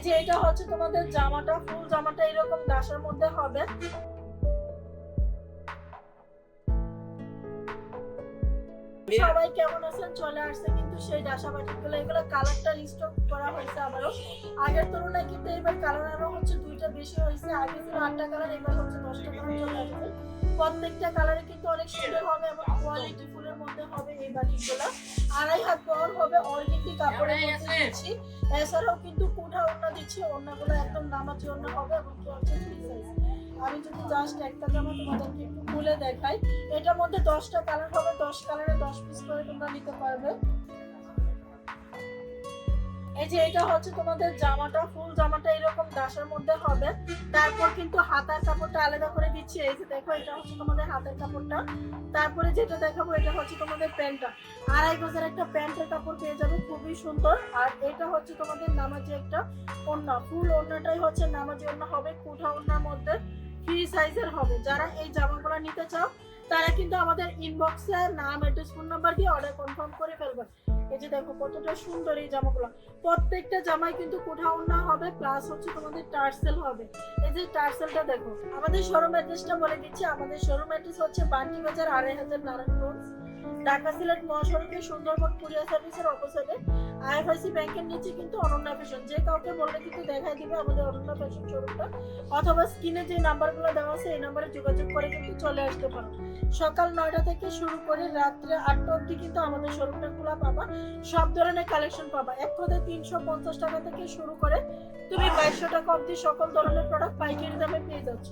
এই যে এটা হচ্ছে তোমাদের জামাটা, ফুল জামাটা এরকম দাসের মধ্যে হবে। সবাই কেমন আছেন? চলে আসছে কিন্তু সেই ডাসা বাটিগুলো এগুলো কালারটা রিস্টক করা হয়েছে আবারও। আগের তুলনায় কিন্তু এবার কালার আরও হচ্ছে দুইটা বেশি হয়েছে। আগে ছিল আটটা কালার এবার হচ্ছে দশটা কালার চলে আসছে। প্রত্যেকটা কালারে কিন্তু অনেক সুন্দর হবে এবং কোয়ালিটি ফুলের মধ্যে হবে এই বাটিগুলো। আড়াই হাত বহর হবে অর্গেন্টি কাপড়ের মধ্যে দিচ্ছি। এছাড়াও কিন্তু কুঠা ওড়না দিচ্ছি ওড়নাগুলো একদম নামাজি ওড়না হবে এবং আমি যদি জাস্ট একটা জামা তোমাদেরকে একটু খুলে দেখাই এটার মধ্যে দশটা কালার হবে দশ কালারে দশ পিস করে তোমরা নিতে পারবে। এই যে এটা হচ্ছে তোমাদের জামাটা, ফুল জামাটা এরকম দাসের মধ্যে হবে। তারপর কিন্তু হাতার কাপড়টা আলাদা করে দিচ্ছি। এই যে দেখো, এটা হচ্ছে তোমাদের হাতের কাপড়টা। তারপরে যেটা দেখাবো, এটা হচ্ছে তোমাদের প্যান্টটা। আড়াই গজের একটা প্যান্টের কাপড় পেয়ে যাবে, খুবই সুন্দর। আর এটা হচ্ছে তোমাদের নামাজি একটা ওড়না। ফুল ওড়নাটাই হচ্ছে নামাজি ওড়না হবে কুঠা ওড়নার মধ্যে ফ্রি সাইজের হবে। যারা এই জামাগুলো নিতে চাও, তারা কিন্তু আমাদের ইনবক্সে নাম অ্যাড্রেস ফোন নাম্বার দিয়ে অর্ডার কনফার্ম করে ফেলবে। এই যে দেখো কতটা সুন্দর এই জামাগুলো। প্রত্যেকটা জামাই কিন্তু কোঠা ওন্না হবে প্লাস হচ্ছে তোমাদের টার্সেল হবে। এই যে টার্সেলটা দেখো, আমাদের শোরুম অ্যাড্রেসটা বলে দিচ্ছি। আমাদের শোরুম অ্যাড্রেস হচ্ছে বান্টি বাজার আড়াই হাজার নারায়ণগঞ্জ। ঢাকা, সিলেট মহাসড়কে সুন্দরবন কুরিয়ার সার্ভিসের অপোজিটে আইএফআইসি ব্যাংকের নিচে কিন্তু অনন্যা ফ্যাশন। যে কাউকে বললে কিন্তু দেখাই দিবে আমাদের অনন্যা ফ্যাশন শোরুমটা। অথবা স্ক্রিনে যে নাম্বারগুলো দেওয়া আছে, এই নাম্বারে যোগাযোগ করে কিন্তু চলে আসতে পারো। সকাল নয়টা থেকে শুরু করে রাত্রে আটটা অবধি কিন্তু আমাদের শোরুমটা খোলা পাবা। সব ধরনের কালেকশন পাবা। এক কথায় তিনশো পঞ্চাশ টাকা থেকে শুরু করে তুমি বাইশশো টাকা অবধি সকল ধরনের প্রোডাক্ট পাইকারি দামে পেয়ে যাচ্ছ।